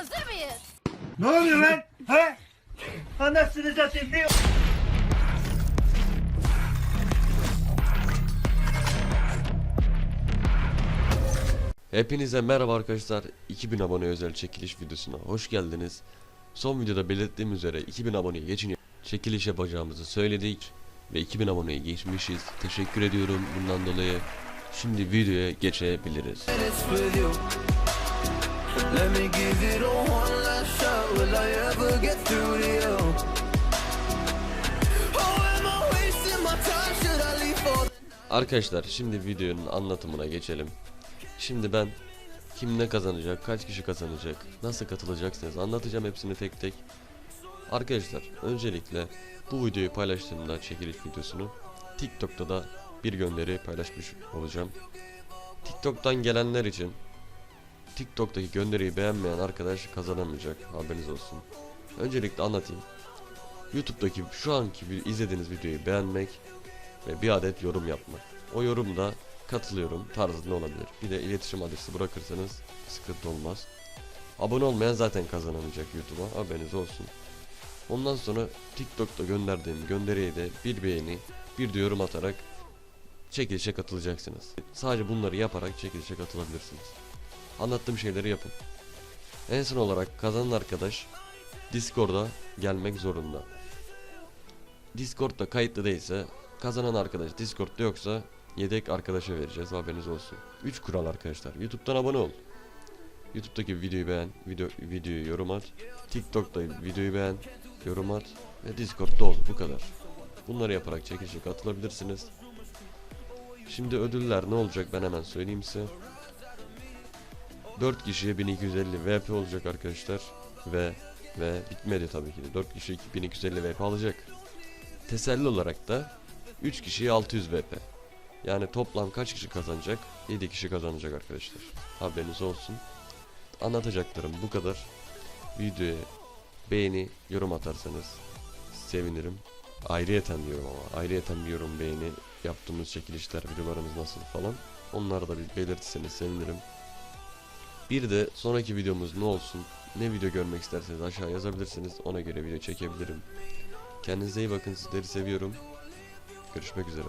Hazır mıyız? Ne oluyor lan? He? Anasını satayım ne? Hepinize merhaba arkadaşlar. 2000 abone özel çekiliş videosuna hoş geldiniz. Son videoda belirttiğim üzere 2000 aboneye geçin çekiliş yapacağımızı söyledik ve 2000 aboneye geçmişiz. Teşekkür ediyorum bundan dolayı. Şimdi videoya geçebiliriz. Let me give it a one last shot. Will I ever get through to you? Arkadaşlar şimdi videonun anlatımına geçelim. Şimdi ben kim ne kazanacak, kaç kişi kazanacak, nasıl katılacaksınız anlatacağım hepsini tek tek. Arkadaşlar öncelikle bu videoyu paylaştığımda çekiliş videosunu TikTok'ta da bir gönderi paylaşmış olacağım. TikTok'tan gelenler için TikTok'taki gönderiyi beğenmeyen arkadaş kazanamayacak haberiniz olsun. Öncelikle anlatayım. YouTube'daki şu anki bir izlediğiniz videoyu beğenmek ve bir adet yorum yapmak. O yorumda katılıyorum tarzında olabilir. Bir de iletişim adresi bırakırsanız sıkıntı olmaz. Abone olmayan zaten kazanamayacak YouTube'a haberiniz olsun. Ondan sonra TikTok'ta gönderdiğim gönderiye de bir beğeni, bir de yorum atarak çekilişe katılacaksınız. Sadece bunları yaparak çekilişe katılabilirsiniz. Anlattığım şeyleri yapın. En son olarak kazanan arkadaş Discord'a gelmek zorunda. Discord'da kayıtlı değilse kazanan arkadaş Discord'da yoksa yedek arkadaşa vereceğiz haberiniz olsun. 3 kural arkadaşlar. YouTube'dan abone ol. YouTube'daki videoyu beğen, video videoyu yorum at. TikTok'ta videoyu beğen, yorum at ve Discord'da ol. Bu kadar. Bunları yaparak çekilişe katılabilirsiniz. Şimdi ödüller ne olacak ben hemen söyleyeyim size. 4 kişiye 1250 VP olacak arkadaşlar ve ve bitmedi tabii ki de 4 kişi 1250 VP alacak. Teselli olarak da 3 kişiye 600 VP. Yani toplam kaç kişi kazanacak? 7 kişi kazanacak arkadaşlar. Haberiniz olsun. Anlatacaklarım bu kadar. Videoya beğeni, yorum atarsanız sevinirim. Ayrıyeten diyorum ama ayrıyeten bir yorum beğeni yaptığımız çekilişler, videolarımız nasıl falan. Onları da bir belirtirseniz sevinirim. Bir de sonraki videomuz ne olsun, ne video görmek isterseniz aşağı yazabilirsiniz. Ona göre video çekebilirim. Kendinize iyi bakın sizleri seviyorum. Görüşmek üzere.